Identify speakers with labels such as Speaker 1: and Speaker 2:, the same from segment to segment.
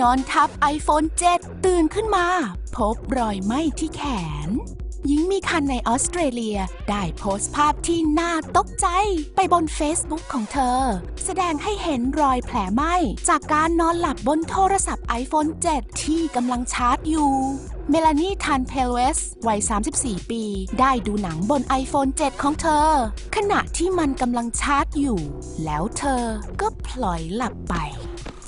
Speaker 1: นอนทับ iPhone 7 ตื่นขึ้นมา พบรอยไหม้ที่แขน หญิงมีคันในออสเตรเลียได้โพสต์ภาพที่น่าตกใจ ไปบน Facebook ของเธอ แสดงให้เห็นรอยแผลไหม้จากการนอนหลับบนโทรศัพท์ iPhone 7 ที่กำลังชาร์จอยู่เมลานีทันเพลเวสวัย 34 ปี ได้ดูหนังบน iPhone 7 ของเธอ ขณะที่มันกำลังชาร์จอยู่ แล้วเธอก็พลอยหลับไป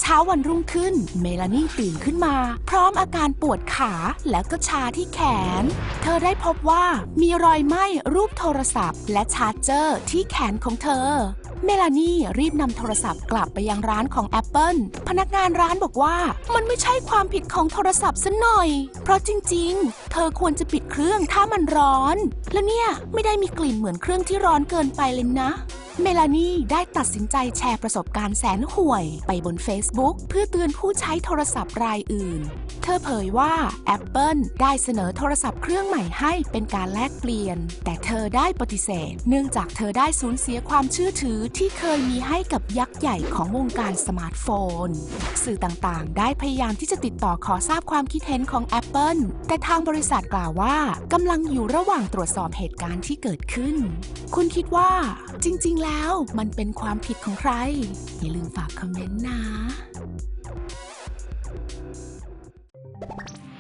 Speaker 1: ช้าวันรุ่งขึ้น เมลานี่ตื่นขึ้นมา พร้อมอาการปวดขาแล้วก็ชาที่แขน เธอได้พบว่ามีรอยไหม้รูปโทรศัพท์ และชาร์จเจอร์ที่แขนของเธอ เมลานีรีบนำโทรศัพท์กลับไปยังร้านของ Apple พนักงานร้านบอกว่ามันไม่ใช่ความผิดของโทรศัพท์ซะหน่อย เพราะจริง ๆ เธอควรจะปิดเครื่องถ้ามันร้อน และเนี่ยไม่ได้มีกลิ่นเหมือนเครื่องที่ร้อนเกินไปเลยนะเมลานีได้ตัดสินใจแชร์ประสบการณ์แสนห่วย ไปบน Facebook เพื่อเตือนผู้ใช้โทรศัพท์รายอื่น เธอเผยว่า Apple ได้เสนอโทรศัพท์เครื่องใหม่ให้เป็นการแลกเปลี่ยน แต่เธอได้ปฏิเสธ เนื่องจากเธอได้สูญเสียความเชื่อถือที่เคยมีให้กับยักษ์ใหญ่ของวงการสมาร์ทโฟน สื่อต่างๆ ได้พยายามที่จะติดต่อขอทราบความคิดเห็นของ Apple แต่ทางบริษัทกล่าวว่ากำลังอยู่ระหว่างตรวจสอบเหตุการณ์ที่เกิดขึ้น คุณคิดว่า จริง ๆ แล้วมันเป็นความผิดของใคร อย่าลืมฝากคอมเมนต์นะ you